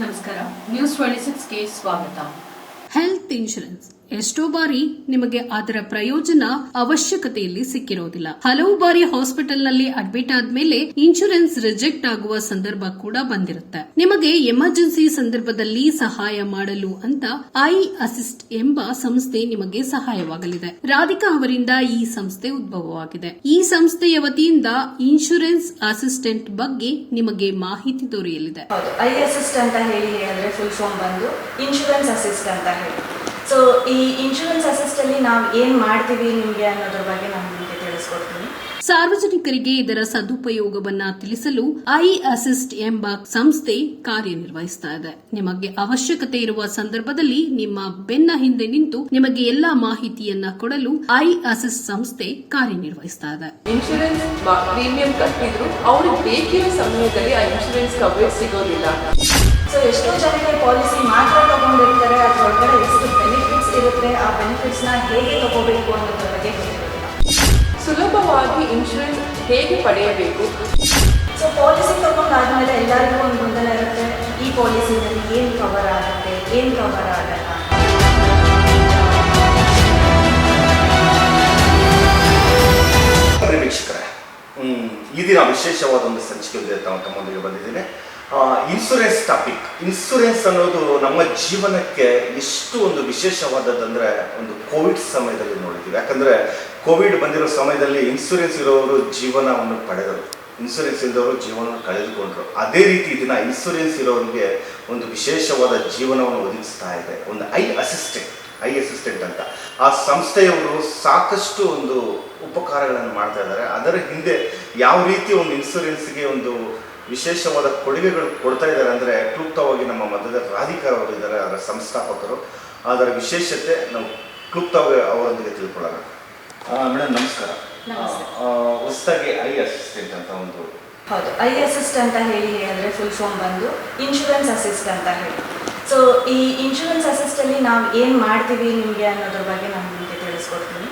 ನಮಸ್ಕಾರ news twenty ಸಿಕ್ಸ್ಗೆ ಸ್ವಾಗತ health insurance ಎಷ್ಟೋ ಬಾರಿ ನಿಮಗೆ ಅದರ ಪ್ರಯೋಜನ ಅವಶ್ಯಕತೆಯಲ್ಲಿ ಸಿಕ್ಕಿರೋದಿಲ್ಲ. ಹಲವು ಬಾರಿ ಹಾಸ್ಪಿಟಲ್ನಲ್ಲಿ ಅಡ್ಮಿಟ್ ಆದ್ಮೇಲೆ ಇನ್ಶೂರೆನ್ಸ್ ರಿಜೆಕ್ಟ್ ಆಗುವ ಸಂದರ್ಭ ಕೂಡ ಬಂದಿರುತ್ತೆ. ನಿಮಗೆ ಎಮರ್ಜೆನ್ಸಿ ಸಂದರ್ಭದಲ್ಲಿ ಸಹಾಯ ಮಾಡಲು ಅಂತ ಐ ಅಸಿಸ್ಟ್ ಎಂಬ ಸಂಸ್ಥೆ ನಿಮಗೆ ಸಹಾಯವಾಗಲಿದೆ. ರಾಧಿಕಾ ಅವರಿಂದ ಈ ಸಂಸ್ಥೆ ಉದ್ಭವವಾಗಿದೆ. ಈ ಸಂಸ್ಥೆಯ ವತಿಯಿಂದ ಇನ್ಶೂರೆನ್ಸ್ ಅಸಿಸ್ಟೆಂಟ್ ಬಗ್ಗೆ ನಿಮಗೆ ಮಾಹಿತಿ ದೊರೆಯಲಿದೆ. ಐ ಅಸಿಸ್ಟ್ ಅಂತ ಹೇಳಿ ಫುಲ್ ಫಾರ್ಮ್ ಬಂದು ಇನ್ಶೂರೆನ್ಸ್ ಅಸಿಸ್ಟ್ ಅಂತ ಹೇಳಿ. ಸೊ ಈ ಇನ್ಶೂರೆನ್ಸ್ ಅಸಿಸ್ಟ್ ಅಲ್ಲಿ ನಾವು ಏನ್ ಮಾಡ್ತೀವಿ ನಿಮಗೆ ಅನ್ನೋದ್ರ ಬಗ್ಗೆ ನಾನು ನಿಮಗೆ ತಿಳಿಸ್ಕೊಡ್ತೀನಿ. ಸಾರ್ವಜನಿಕರಿಗೆ ಇದರ ಸದುಪಯೋಗವನ್ನ ತಿಳಿಸಲು ಐ ಅಸಿಸ್ಟ್ ಎಂಬ ಸಂಸ್ಥೆ ಕಾರ್ಯನಿರ್ವಹಿಸ್ತಾ ಇದೆ. ನಿಮಗೆ ಅವಶ್ಯಕತೆ ಇರುವ ಸಂದರ್ಭದಲ್ಲಿ ನಿಮ್ಮ ಬೆನ್ನ ಹಿಂದೆ ನಿಂತು ನಿಮಗೆ ಎಲ್ಲಾ ಮಾಹಿತಿಯನ್ನ ಕೊಡಲು ಐ ಅಸಿಸ್ಟ್ ಸಂಸ್ಥೆ ಕಾರ್ಯನಿರ್ವಹಿಸ್ತಾ ಇದೆ. ಇನ್ಶೂರೆನ್ಸ್ ಪ್ರೀಮಿಯಂ ಕಟ್ಟಿದ್ರು ಅವ್ರಿಗೆ ಬೇಕಿರೋ ಸಮಯದಲ್ಲಿ ಆ ಇನ್ಶೂರೆನ್ಸ್ ಕವರೇಜ್ ಸಿಗೋದಿಲ್ಲ. ಸೊ ಎಷ್ಟೋ ಜನಕ್ಕೆ ಪಾಲಿಸಿ ಮಾತ್ರ ಆ ಬೆನಿಫಿಟ್ಸ್ನ ಹೇಗೆ ತಗೋಬೇಕು ಅನ್ನೋದ್ರ ಬಗ್ಗೆ ಸುಲಭವಾಗಿ ಇನ್ಶೂರೆನ್ಸ್ ಹೇಗೆ ಪಡೆಯಬೇಕು? ಸೊ ಪಾಲಿಸಿ ತಗೊಂಡಾದ್ಮೇಲೆ ಎಲ್ಲರಿಗೂ ಒಂದು ಗೊಂದಲ ಇರುತ್ತೆ. ಈ ಪಾಲಿಸಿನಲ್ಲಿ ಏನು ಕವರ್ ಆಗುತ್ತೆ, ಏನು ಕವರ್ ಆಗಲ್ಲ? ವೀಕ್ಷಕರೇ ವಿಶೇಷವಾದ ಒಂದು ಸಂಚಿಕೆ ತಮ್ಮ ತಮ್ಮೊಂದಿಗೆ ಬಂದಿದ್ದೇನೆ. ಇನ್ಸೂರೆನ್ಸ್ ಟಾಪಿಕ್ ಇನ್ಸುರೆನ್ಸ್ ಅನ್ನೋದು ನಮ್ಮ ಜೀವನಕ್ಕೆ ಎಷ್ಟು ಒಂದು ವಿಶೇಷವಾದದ್ದಂದ್ರೆ ಒಂದು ಕೋವಿಡ್ ಸಮಯದಲ್ಲಿ ನೋಡಿದ್ದೀವಿ. ಯಾಕಂದ್ರೆ ಕೋವಿಡ್ ಬಂದಿರೋ ಸಮಯದಲ್ಲಿ ಇನ್ಸುರೆನ್ಸ್ ಇರೋರು ಜೀವನವನ್ನು ಪಡೆದರು ಇನ್ಸುರೆನ್ಸ್ ಇಲ್ಲದವರು ಜೀವನವನ್ನು ಕಳೆದುಕೊಂಡ್ರು. ಅದೇ ರೀತಿ ದಿನ ಇನ್ಸುರೆನ್ಸ್ ಇರೋರಿಗೆ ಒಂದು ವಿಶೇಷವಾದ ಜೀವನವನ್ನು ಒದಗಿಸ್ತಾ ಇದೆ. ಒಂದು ಐ ಅಸಿಸ್ಟೆಂಟ್ ಐ ಅಸಿಸ್ಟೆಂಟ್ ಅಂತ. ಆ ಸಂಸ್ಥೆಯವರು ಸಾಕಷ್ಟು ಒಂದು ಉಪಕಾರಗಳನ್ನು ಮಾಡ್ತಾ ಇದ್ದಾರೆ. ಅದರ ಹಿಂದೆ ಯಾವ ರೀತಿ ಒಂದು ಇನ್ಸೂರೆನ್ಸ್ಗೆ ಒಂದು ವಿಶೇಷವಾದ ಕೊಡುಗೆಗಳು ಕೊಡ್ತಾ ಇದ್ದಾರೆ ಅಂದರೆ ಕ್ಲುಪ್ತವಾಗಿ ನಮ್ಮ ಮಧ್ಯದ ರಾಧಿಕಾ ಅವರು ಇದ್ದಾರೆ ಅದರ ಸಂಸ್ಥಾಪಕರು. ಅದರ ವಿಶೇಷತೆ ನಾವು ಕ್ಲುಪ್ತವಾಗಿ ಅವರೊಂದಿಗೆ ತಿಳ್ಕೊಳ್ಳೋಣ. ಮೇಡಮ್ ನಮಸ್ಕಾರ. ಹೊಸದಾಗಿ ಐ ಅಸಿಸ್ಟೆಂಟ್ ಅಂತ ಒಂದು ಹೌದು ಐ ಅಸಿಸ್ಟೆಂಟ್ ಅಂತ ಹೇಳಿ ಹೇಳಿದ್ರೆ ಫುಲ್ ಫಾರ್ಮ್ ಬಂದು ಇನ್ಶೂರೆನ್ಸ್ ಅಸಿಸ್ಟ್ ಅಂತ ಹೇಳಿ. ಸೊ ಈ ಇನ್ಶೂರೆನ್ಸ್ ಅಸಿಸ್ಟಲ್ಲಿ ನಾವು ಏನು ಮಾಡ್ತೀವಿ ನಿಮಗೆ ಅನ್ನೋದ್ರ ಬಗ್ಗೆ ನಾನು ನಿಮಗೆ ತಿಳಿಸ್ಕೊಡ್ತೀನಿ.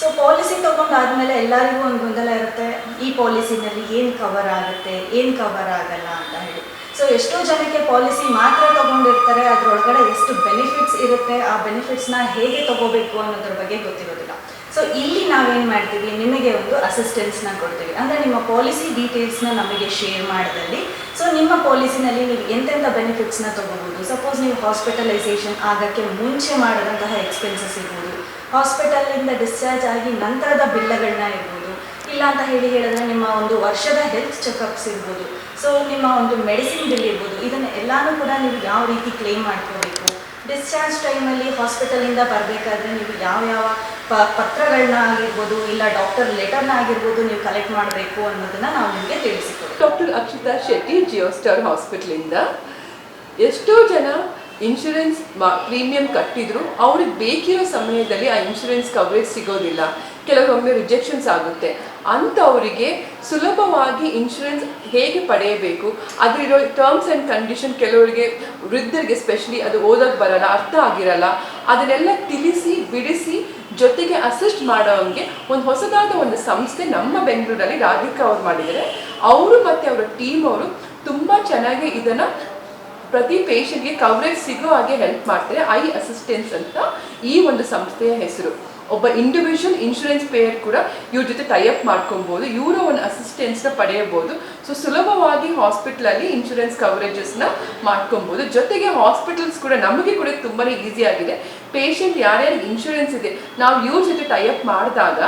ಸೊ ಪಾಲಿಸಿ ತಗೊಂಡಾದ್ಮೇಲೆ ಎಲ್ಲರಿಗೂ ಒಂದು ಗೊಂದಲ ಇರುತ್ತೆ. ಈ ಪಾಲಿಸಿನಲ್ಲಿ ಏನು ಕವರ್ ಆಗುತ್ತೆ, ಏನು ಕವರ್ ಆಗಲ್ಲ ಅಂತ ಹೇಳಿ. ಸೊ ಎಷ್ಟೋ ಜನಕ್ಕೆ ಪಾಲಿಸಿ ಮಾತ್ರ ತಗೊಂಡಿರ್ತಾರೆ, ಅದರೊಳಗಡೆ ಎಷ್ಟು ಬೆನಿಫಿಟ್ಸ್ ಇರುತ್ತೆ, ಆ ಬೆನಿಫಿಟ್ಸ್ನ ಹೇಗೆ ತಗೋಬೇಕು ಅನ್ನೋದ್ರ ಬಗ್ಗೆ ಗೊತ್ತಿರೋದಿಲ್ಲ. ಸೊ ಇಲ್ಲಿ ನಾವೇನು ಮಾಡ್ತೀವಿ? ನಿಮಗೆ ಒಂದು ಅಸಿಸ್ಟೆನ್ಸ್ನ ಕೊಡ್ತೀವಿ. ಅಂದರೆ ನಿಮ್ಮ ಪಾಲಿಸಿ ಡೀಟೇಲ್ಸ್ನ ನಮಗೆ ಶೇರ್ ಮಾಡಿದಲ್ಲಿ. ಸೊ ನಿಮ್ಮ ಪಾಲಿಸಿನಲ್ಲಿ ನೀವು ಎಂತೆಂಥ ಬೆನಿಫಿಟ್ಸ್ನ ತೊಗೋಬೋದು ಸಪೋಸ್ ನೀವು ಹಾಸ್ಪಿಟಲೈಸೇಷನ್ ಆಗೋಕ್ಕೆ ಮುಂಚೆ ಮಾಡಿದಂತಹ ಎಕ್ಸ್ಪೆನ್ಸಸ್ ಇರ್ಬೋದು. ಹಾಸ್ಪಿಟಲಿಂದ ಡಿಸ್ಚಾರ್ಜ್ ಆಗಿ ನಂತರದ ಬಿಲ್ಲಗಳನ್ನ ಇರ್ಬೋದು. ಇಲ್ಲ ಅಂತ ಹೇಳಿ ಹೇಳಿದ್ರೆ ನಿಮ್ಮ ಒಂದು ವರ್ಷದ ಹೆಲ್ತ್ ಚೆಕಪ್ಸ್ ಇರ್ಬೋದು. ಸೊ ನಿಮ್ಮ ಒಂದು ಮೆಡಿಸಿನ್ ಬಿಲ್ ಇರ್ಬೋದು. ಇದನ್ನ ಎಲ್ಲಾನು ಕೂಡ ನೀವು ಯಾವ ರೀತಿ ಕ್ಲೇಮ್ ಮಾಡ್ಕೋಬೇಕು? ಡಿಸ್ಚಾರ್ಜ್ ಟೈಮಲ್ಲಿ ಹಾಸ್ಪಿಟಲಿಂದ ಬರಬೇಕಾದ್ರೆ ನೀವು ಯಾವ ಯಾವ ಪ ಪತ್ರಗಳನ್ನ ಆಗಿರ್ಬೋದು, ಇಲ್ಲ ಡಾಕ್ಟರ್ ಲೆಟರ್ನ ಆಗಿರ್ಬೋದು ನೀವು ಕಲೆಕ್ಟ್ ಮಾಡಬೇಕು ಅನ್ನೋದನ್ನ ನಾವು ನಿಮಗೆ ತಿಳಿಸಿಕೊಡ್ತೀವಿ. ಡಾಕ್ಟರ್ ಅಕ್ಷಿತಾ ಶೆಟ್ಟಿ, ಜಿಯೋ ಸ್ಟಾರ್ ಹಾಸ್ಪಿಟ್ಲಿಂದ. ಎಷ್ಟೋ ಜನ ಇನ್ಶೂರೆನ್ಸ್ ಪ್ರೀಮಿಯಂ ಕಟ್ಟಿದ್ರು. ಅವ್ರಿಗೆ ಬೇಕಿರೋ ಸಮಯದಲ್ಲಿ ಆ ಇನ್ಶೂರೆನ್ಸ್ ಕವರೇಜ್ ಸಿಗೋದಿಲ್ಲ. ಕೆಲವೊಮ್ಮೆ ರಿಜೆಕ್ಷನ್ಸ್ ಆಗುತ್ತೆ. ಅಂಥವರಿಗೆ ಸುಲಭವಾಗಿ ಇನ್ಶೂರೆನ್ಸ್ ಹೇಗೆ ಪಡೆಯಬೇಕು? ಅದರಿರೋ ಟರ್ಮ್ಸ್ ಆ್ಯಂಡ್ ಕಂಡೀಷನ್ ಕೆಲವರಿಗೆ, ವೃದ್ಧರಿಗೆ ಸ್ಪೆಷಲಿ ಅದು ಓದೋಕ್ಕೆ ಬರಲ್ಲ, ಅರ್ಥ ಆಗಿರಲ್ಲ. ಅದನ್ನೆಲ್ಲ ತಿಳಿಸಿ, ಬಿಡಿಸಿ ಜೊತೆಗೆ ಅಸಿಸ್ಟ್ ಮಾಡೋವಂಗೆ ಒಂದು ಹೊಸದಾದ ಒಂದು ಸಂಸ್ಥೆ ನಮ್ಮ ಬೆಂಗಳೂರಲ್ಲಿ ರಾಧಿಕಾ ಅವ್ರು ಮಾಡಿದ್ದಾರೆ. ಅವರು ಮತ್ತು ಅವರ ಟೀಮ್ ಅವರು ತುಂಬ ಚೆನ್ನಾಗಿ ಇದನ್ನು ಪ್ರತಿ ಪೇಷಂಟ್ಗೆ ಕವರೇಜ್ ಸಿಗೋ ಹಾಗೆ ಹೆಲ್ಪ್ ಮಾಡ್ತಾರೆ ಐ ಅಸಿಸ್ಟೆನ್ಸ್ ಅಂತ ಈ ಒಂದು ಸಂಸ್ಥೆಯ ಹೆಸರು. ಒಬ್ಬ ಇಂಡಿವಿಜುವಲ್ ಇನ್ಶೂರೆನ್ಸ್ ಪೇಯರ್ ಕೂಡ ಇವ್ರ ಜೊತೆ ಟೈಅಪ್ ಮಾಡ್ಕೊಬೋದು, ಇವರ ಒಂದು ಅಸಿಸ್ಟೆನ್ಸ್ನ ಪಡೆಯಬಹುದು ಸೊ ಸುಲಭವಾಗಿ ಹಾಸ್ಪಿಟ್ಲಲ್ಲಿ ಇನ್ಶೂರೆನ್ಸ್ ಕವರೇಜಸ್ನ ಮಾಡ್ಕೊಬೋದು. ಜೊತೆಗೆ ಹಾಸ್ಪಿಟಲ್ಸ್ ಕೂಡ ನಮಗೆ ಕೂಡ ತುಂಬಾ ಈಸಿ ಆಗಿದೆ. ಪೇಷಂಟ್ ಯಾರ್ಯಾರು ಇನ್ಶೂರೆನ್ಸ್ ಇದೆ, ನಾವು ಇವ್ರ ಜೊತೆ ಟೈಅಪ್ ಮಾಡಿದಾಗ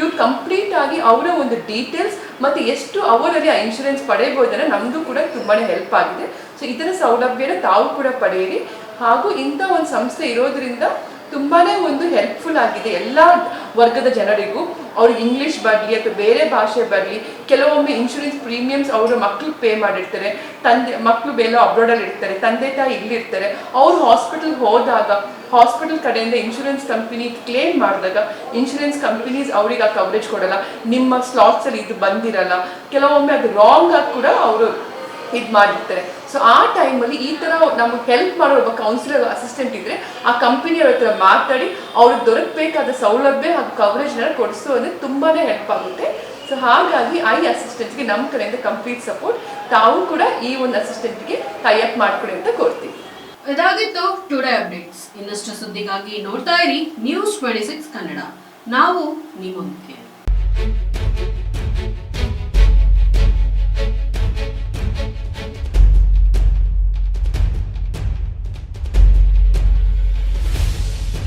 ಇವ್ರು ಕಂಪ್ಲೀಟ್ ಆಗಿ ಅವರ ಒಂದು ಡೀಟೇಲ್ಸ್ ಮತ್ತು ಎಷ್ಟು ಅವರಲ್ಲಿ ಆ ಇನ್ಶೂರೆನ್ಸ್ ಪಡೆಯಬಹುದನ್ನು ನಮಗೂ ಕೂಡ ತುಂಬಾ ಹೆಲ್ಪ್ ಆಗಿದೆ. ಸೊ ಇದರ ಸೌಲಭ್ಯನ ತಾವು ಕೂಡ ಪಡೆಯಿರಿ. ಹಾಗೂ ಇಂಥ ಒಂದು ಸಂಸ್ಥೆ ಇರೋದ್ರಿಂದ ತುಂಬಾನೇ ಒಂದು ಹೆಲ್ಪ್ಫುಲ್ ಆಗಿದೆ. ಎಲ್ಲ ವರ್ಗದ ಜನರಿಗೂ ಅವ್ರಿಗೆ ಇಂಗ್ಲೀಷ್ ಬರಲಿ ಅಥವಾ ಬೇರೆ ಭಾಷೆ ಬರಲಿ, ಕೆಲವೊಮ್ಮೆ ಇನ್ಶೂರೆನ್ಸ್ ಪ್ರೀಮಿಯಮ್ಸ್ ಅವರು ಮಕ್ಳು ಪೇ ಮಾಡಿರ್ತಾರೆ. ತಂದೆ ಮಕ್ಕಳು ಬೇರೆ ಅಬ್ರಾಡಲ್ಲಿ ಇರ್ತಾರೆ ತಂದೆ ತಾಯಿ ಇಲ್ಲಿರ್ತಾರೆ ಅವ್ರು ಹಾಸ್ಪಿಟಲ್ಗೆ ಹೋದಾಗ ಹಾಸ್ಪಿಟಲ್ ಕಡೆಯಿಂದ ಇನ್ಶೂರೆನ್ಸ್ ಕಂಪನಿ ಕ್ಲೇಮ್ ಮಾಡಿದಾಗ ಇನ್ಶೂರೆನ್ಸ್ ಕಂಪನೀಸ್ ಅವ್ರಿಗೆ ಆ ಕವರೇಜ್ ಕೊಡಲ್ಲ. ನಿಮ್ಮ ಸ್ಲಾಟ್ಸಲ್ಲಿ ಇದು ಬಂದಿರಲ್ಲ. ಕೆಲವೊಮ್ಮೆ ಅದು ರಾಂಗ್ ಆಗಿ ಕೂಡ ಅವರು ಇದು ಮಾಡಿರ್ತಾರೆ. ಸೊ ಆ ಟೈಮಲ್ಲಿ ಈ ಥರ ನಮಗೆ ಹೆಲ್ಪ್ ಮಾಡೋ ಒಬ್ಬ ಕೌನ್ಸಿಲರ್ ಅಸಿಸ್ಟೆಂಟ್ ಇದ್ದರೆ ಆ ಕಂಪನಿಯವ್ರ ಹತ್ರ ಮಾತಾಡಿ ಅವ್ರಿಗೆ ದೊರಕಬೇಕಾದ ಸೌಲಭ್ಯ ಹಾಗೂ ಕವರೇಜ್ನ ಕೊಡಿಸೋದು ತುಂಬಾ ಹೆಲ್ಪ್ ಆಗುತ್ತೆ. ಸೊ ಹಾಗಾಗಿ ಐ ಅಸಿಸ್ಟೆಂಟ್ಗೆ ನಮ್ಮ ಕಡೆಯಿಂದ ಕಂಪ್ಲೀಟ್ ಸಪೋರ್ಟ್ ತಾವು ಕೂಡ ಈ ಒಂದು ಅಸಿಸ್ಟೆಂಟ್ಗೆ ಟೈಅಪ್ ಮಾಡ್ಕೊಡಿ ಅಂತ ಕೋರ್ತೀವಿ. ಇದಾಗಿತ್ತು ಟುಡೇ ಅಪ್ಡೇಟ್ಸ್ ಇನ್ನಷ್ಟು ಸುದ್ದಿಗಾಗಿ ನೋಡ್ತಾ ಇರಿ ನ್ಯೂಸ್ ಟ್ವೆಂಟಿ ಸಿಕ್ಸ್ ಕನ್ನಡ ನಾವು ನಿಮ್ಮೊಂದಿಗೆ